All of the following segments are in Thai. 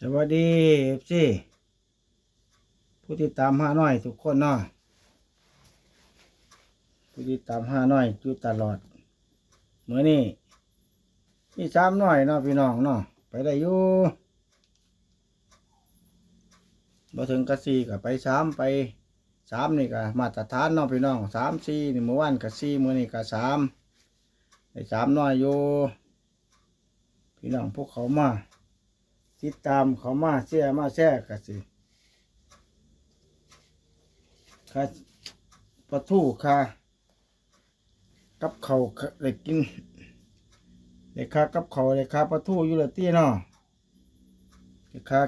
สวัสดีเอฟซีผู้ติดตามห้าน้อยทุกคนเนาะผู้ติดตามห้าน้อยอยู่ตลอดเมื่อนี้มีสามน้อยเนาะพี่น้องเนาะไปได้อยู่มาถึงกะสี่กับไปสามไปสามนี่ก็มาตรฐานเนาะพี่น้องสามสี่นี่เมื่อวานกับสี่มื่อนี้กับสามไปสามน้อยอยู่พี่น้องพวกเขามา ติดตามเขามาเสียมาแช่กันสิค่าปลาทูค่ากับเขาวได้กินได้ค่ากับเขาวได้ค่าปลาทูอยู่ละที่เนาะได้ค่า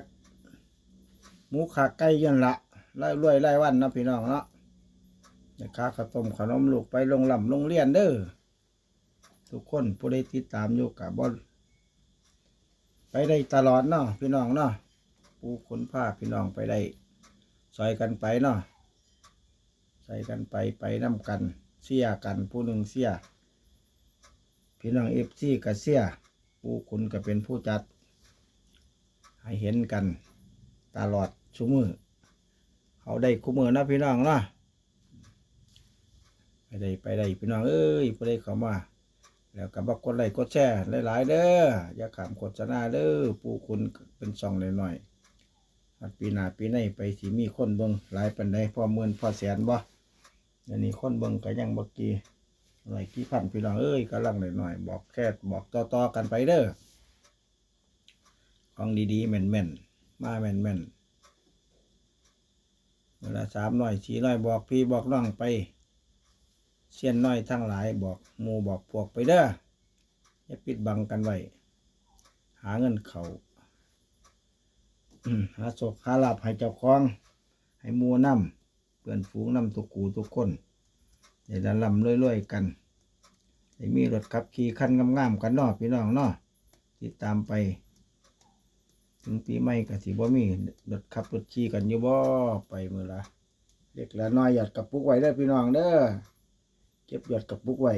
หมูขาไก่ยันละไล่รวยไล่วันนะพี่น้องเนาะได้ค่าข้าวต้มขนมลูกไปโรงลำโรงเรียนเด้อทุกคนผู้ใดติดตามอยู่กับบอล ไปได้ตลอดเนาะพี่น้องเนาะปูขนผ้าพี่น้องไปได้ซอยกันไปเนาะใส่กันไปไปน้ำกันเสียกันผู้หนึ่งเสียพี่น้องเอฟซีกับเสียปูขนก็เป็นผู้จัด ให้เห็นกันตลอดชั่มือเขาได้คู่มือนะพี่น้องเนาะไปได้ไปได้พี่น้องเอ้ยไปได้เขามา แล้วก็บอกกดไลค์กดแชร์หลายๆเด้ออย่าขามโฆษณาเด้อปูคุณเป็นซองหน่อยๆปีหน้าปีในไปสิมีคนเบิ่งหลายปันใดพอหมื่นพอแสนบ่อันนี้คนเบิงก็ยังบ่กี่หลายกี่พันพี่น้องเอ้ยกำลังหน่อยๆบอกแค่บอกต่อๆกันไปเด้อของดีๆแม่นๆมาแม่นๆเวลาสามหน้อยสี่หน้อยบอกพี่บอกน้องไป เสี้ยนน้อยทั้งหลายบอกมูบอกพวกไปเด้ออย่าปิดบังกันไว้หาเงินเขาหาโศกหาลาบให้เจ้าของ ให้มูน้ำเพื่อนฝูงน้ำทุกูทุกคนอย่าดันลำรวยๆกันให้มีรถขับขี่คันงามๆกันนาะพี่น้องเนาะติดตามไป ถึงปีใหม่ก็สิบ่มีรถขับรถขี่กันอยู่บ่ไปมือละเด็กละน้อยหยอดกระปุกไว้เด้อพี่น้องเด้อ เก็บยอดกับปุกไว้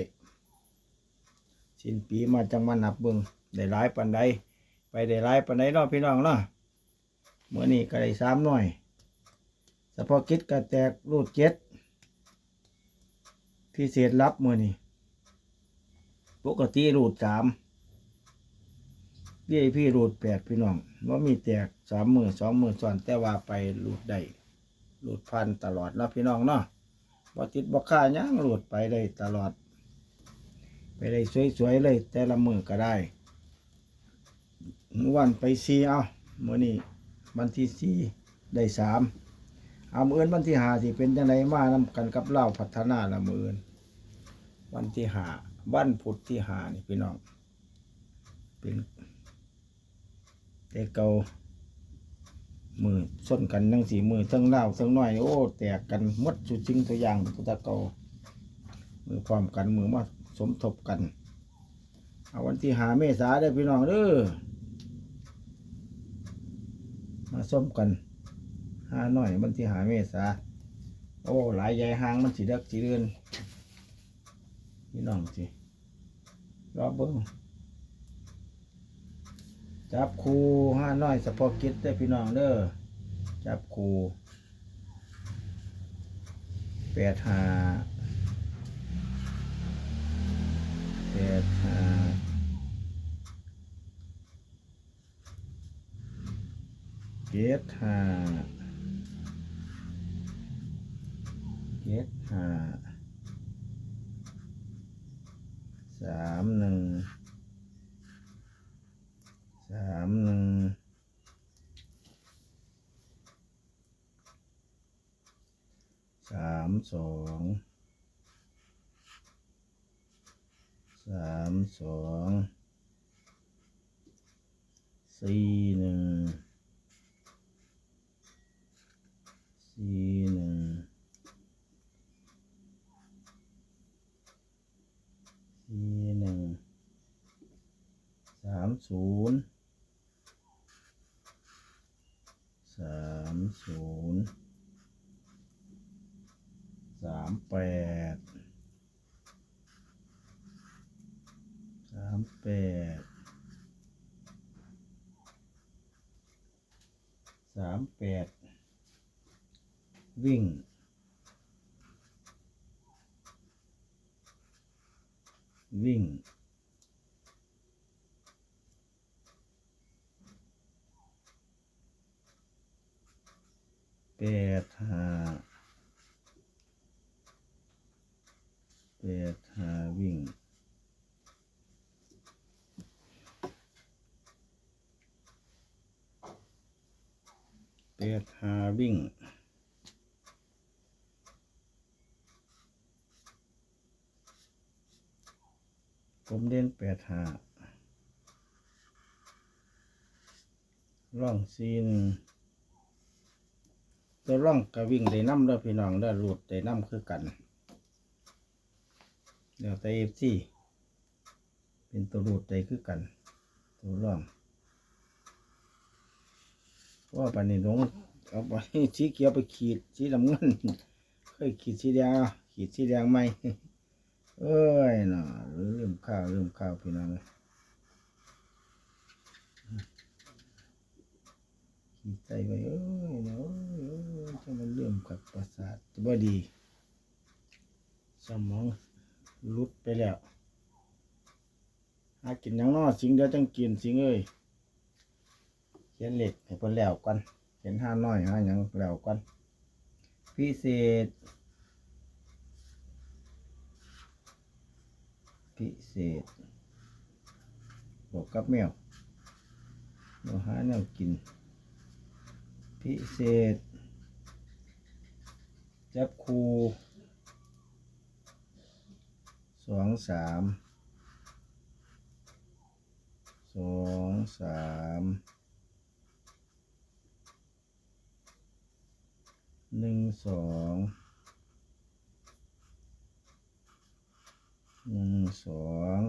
สิ้นปีมาจังมานับเบิงได้หลายปันใดไปได้หลายปันใดเนาะพี่น้องเนาะเมื่อนี้ก็ได้สามหน่อยเฉพาะกิจก็แตกรูดเจ็ดพิเศษรับเมื่อนี้ปกติรูดสามพี่พี่รูดแปดพี่น้องว่ามีแตกสามหมือสองหมือซ้อนแต่ว่าไปรูดได้รูดพันตลอดเนาะพี่น้องเนาะ บ่ติดบ่ค่าหยังโหลดไปได้ตลอด ไปได้สวยๆเลย แต่ละมือก็ได้เมื่อวันไปซีเอาเมื่อนี้วันที่สี่ได้สามเอามืออื่นวันที่หาที่เป็นจังไดมานำกันกับเล่าพัฒนาละมืออื่นวันที่หาบ้านพุธที่หานี่พี่น้องเป็นแต่เก่า มือส้นกันทั้งสี่มือทั้งเล่าทั้งน้อย โอ้ แตกกันมดสุดจริงตัวอย่างพุทธเก่ามือพร้อมกันมือมาสมทบกัน เอาวันที่หาเมษาได้พี่น้องเด้อมาส้มกันหาหน่อยวันที่หาเมษาโอ้หลายใหญ่หางมันสีเด็กสีเดือนพี่น้องสิรอเบิ้ง จับคูห้าน้อยสปอร์กิตได้พี่น้องเด้อจับคูแปดห้าแปดห้าเจ็ดห้าเจ็ดห้าสามหนึ่ง สามหนึ่งสามสองสามสองสี่หนึ่งสี่หนึ่งสี่หนึ่งสามศูนย์สามศูนย์สามแปดสามแปดสามแปดวิ่งวิ่งแปดห้า แปดหาวิ่งแปดหาวิ่งผมเด่นแปดหาร่องซีนตัวร่องก็วิ่งได้น้ำเด้อพี่น้องเด้อรูดได้น้ำคือกัน เดี๋ยวแต่เอฟซีเป็นตัวรูดได้คือกัน ตัวร่องเพราะว่าปันนี้ลงเอาไปสีเขียวไปขีดสีน้ำเงินเคยขีดสีแดงขีดสีแดงไหมเอ้ยน่ะลืมข้าวลืมข้าวพี่น้องเอ้ยขีดใจไว้เอ้ยนะเอ้ยจะมันเลื่มกับประสาทบ่ดี สมอง ลุดไปแล้ว หากินยังนอสิงเดียวจังกินสิงเอ้ยเขียนเหล็กให้เพิ่นแล้วก่อนเขียนห้าน้อยห้ายังแล้วก่อนพิเศษ พิเศษบวกกับแมวเราหาแนวกิน พิเศษ จับคู สองสามสองสามหนึ่งสองหนึ่งสอง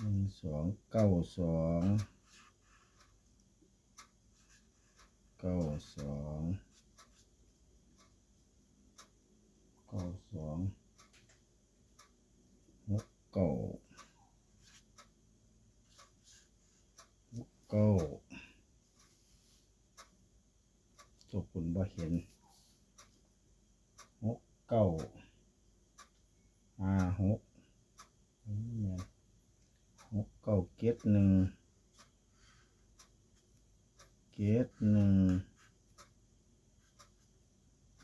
หนึ่งสองเก้าสองเก้าสอง เก้าสองหกเก้าหกเก้าตัวคุณบ่เห็นหกเก้าห้าหกอืมแม่นหกเก้าเก็ดหนึ่งเก็ดหนึ่ง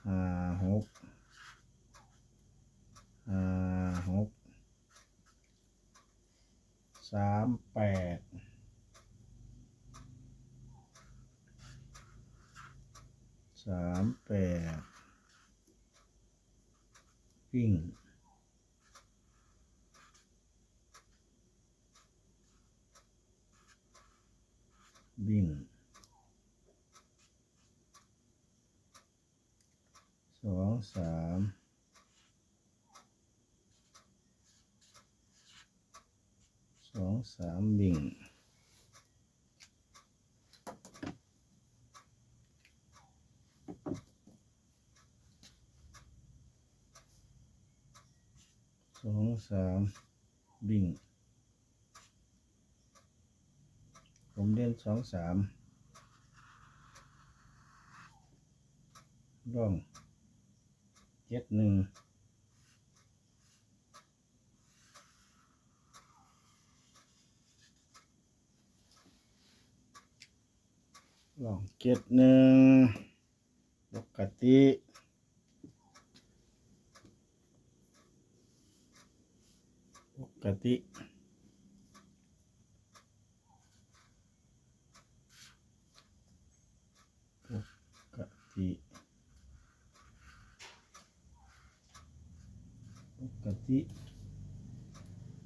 ห้าหกห้าหกสามแปด สามแปดวิ่ง วิ่งสองสามสองสามวิ่ง สองสามวิ่ง ผมเล่นสองสามร่องเจ็ดหนึ่งร่องเจ็ดหนึ่งปกติ ปกติปกติปกติ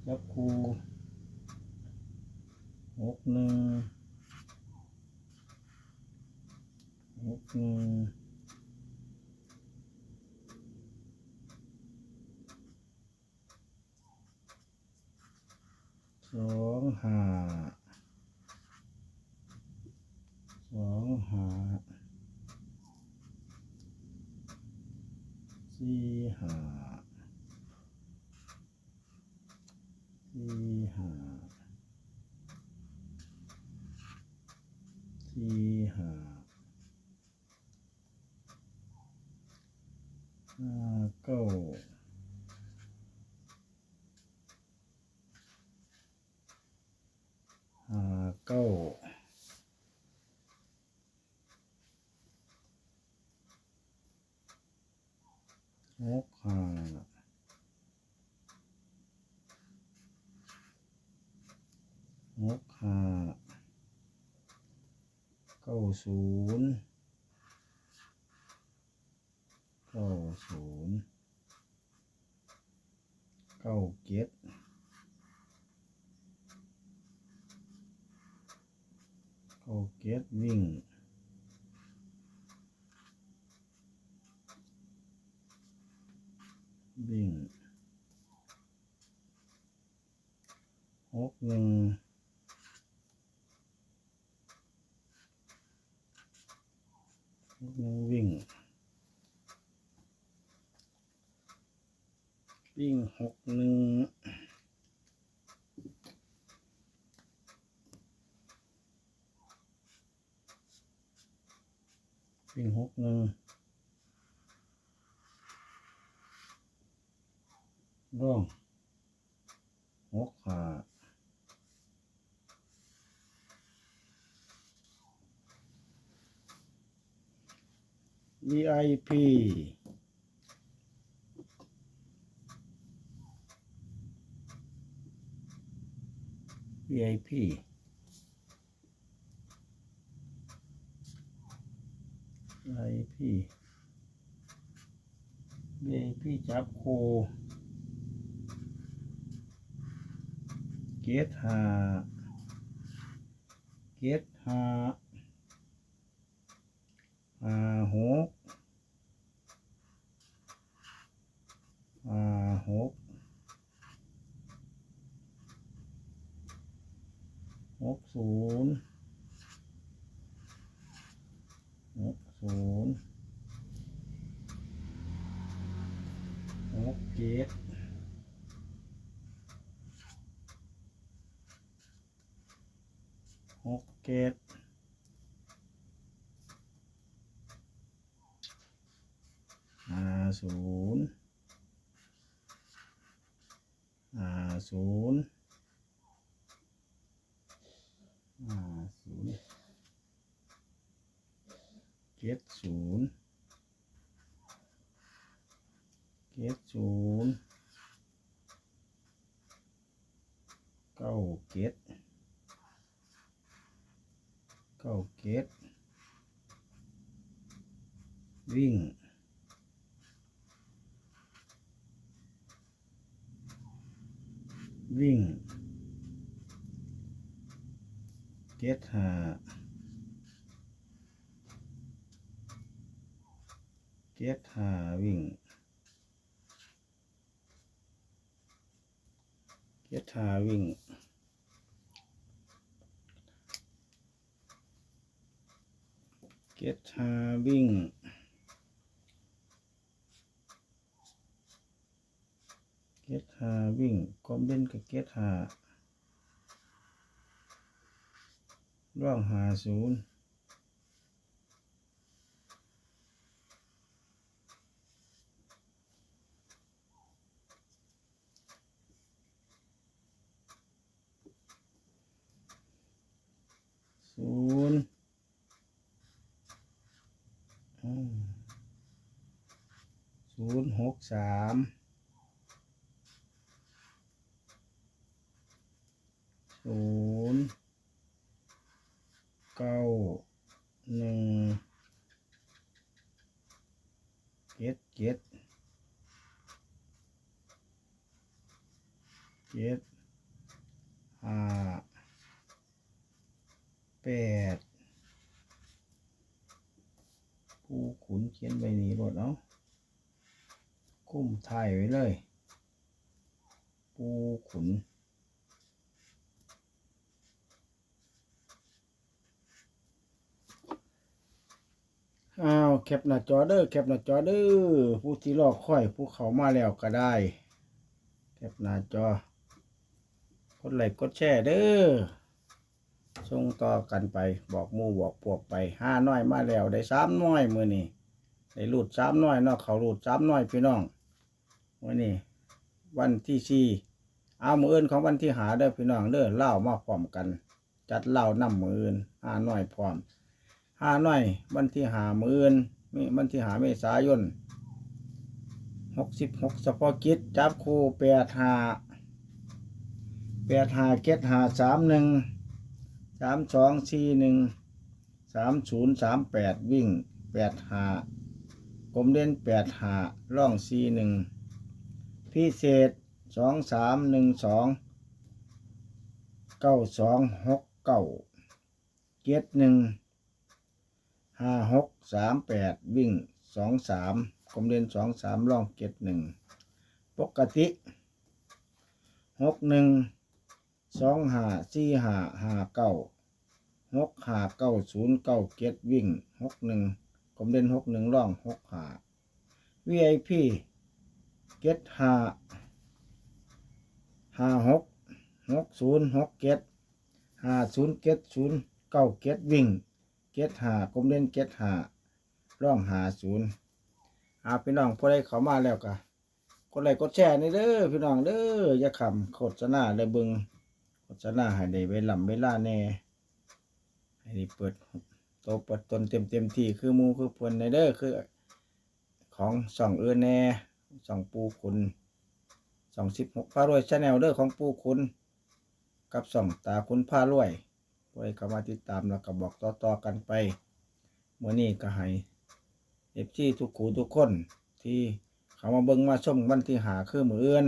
จับคูหกหนึ่งหกหนึ่ง สองห้าสองห้าสี่ห้าสี่ห้า ห้าห้าเก้าห้า เก้าหกห้าหกห้าเก้าศูนย์เก้าศูนย์เก้าเจ็ด เก้าเจ็ดวิ่งวิ่งหกหนึ่งหกหนึ่งวิ่ง วิ่งหกหนึ่ง วิ่งหกหนึ่งร่องหกขา VIP VIP VIP VIP จับโค เกตหา เกตหาหาหกหาหกหกศูนย์หก ศูนย์หกเจ็ดหกเกตห้าศูนย์ห้าศูนย์ห้าศูนย์ เกตศูนย์เกตศูนย์เก้าเกตเก้าเกตวิ่งวิ่งเกตหา เกตหาวิ่งเกตหาวิ่งเกตหาวิ่งเกตหาวิ่งคอมเบนกับเกตหาร่องหาศูนย์ศูนย์อืมศูนย์ หกสามศูนย์เก้าหนึ่งเจ็ดเจ็ดเจ็ดห้าแปดผู้ขุนเขียนใบนี้รถเอาคุ้ม ถ่ายไว้เลย ปูขุน อ้าว แคปหน้าจอเด้อแคปหน้าจอเด้อผู้ที่รอคอยผู้เขามาแล้วก็ได้ แคปหน้าจอกดไลค์กดแชร์เด้อส่งต่อกันไปบอกมู่บอกพวกไปห้าน้อยมาแล้วได้สามน้อยมือนี่ได้รูดสามน้อยเนาะเขารูดสามน้อยพี่น้อง มือนี่วันที่สี่เอามืออื่นของวันที่หาเด้อพี่น้องเด้อเล่ามาพร้อมกัน จัดเหล่านำมืออื่นห้าน้อยพร้อมห้าน้อย วันที่หามืออื่นมีวันที่หาเมษายนหกสิบหกเฉพาะกิจจับคู่แปดหาแปดหาเก็ดหาสามหนึ่งสามสองสี่หนึ่งสามศูนย์สามแปดวิ่งแปดหากลมเด่นแปดหาร่องสี่หนึ่ง พิเศษสองสามหนึ่งสองเก้าสองหกเก้าเจ็ดหนึ่งห้าหกสามแปดวิ่งสองสามกลมเด่นสองสามล่องเจ็ดหนึ่งปกติหกหนึ่งสองห้าสี่ห้าห้าเก้าหกห้าเก้าศูนย์เก้าเจ็ดวิ่งหกหนึ่งกลมเด่นหกหนึ่งล่องหกห้า VIP เจ็ดห้าห้าหกหกศูนย์หกเจ็ดห้าศูนย์เจ็ดศูนย์เก้าเจ็ดวิ่งเจ็ดหากลมเล่นเจ็ดหาร่องหาศูนย์อาพี่น้องพอได้เขามาแล้วกะกดไลค์กดแชร์นี่เด้อพี่น้องเด้ออย่าขำโฆษณาเลยบิงโฆษณาให้ได้เวลาเวลาแน่ให้ได้เปิดโตเปิดตนเต็มเต็มที่คือมูคือเพิ่นในเด้อคือ ของส่องเอื้อแน่ ส่องปูคุณสองสิบหกพารวยชาแนลเด้อของปู่คุณกับส่องตาคุณพารวยไว้ก็มาติดตามแล้วก็บอกต่อๆกันไปเมื่อนี้ก็ให้เอฟซีทุกขูทุกคนที่เขามาเบิ่งมาชมวันที่หาคือมือเอื้อน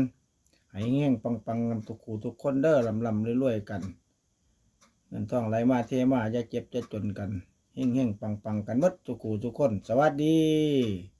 ให้เงี้ยงปังปังๆกันทุกขูทุกคนเด้อลำลำรวยๆกันเงินทองไหลมาเทมาอย่าเจ็บจะจนกันเฮงเฮงๆปังปังๆกันมดทุกขูทุกคน สวัสดี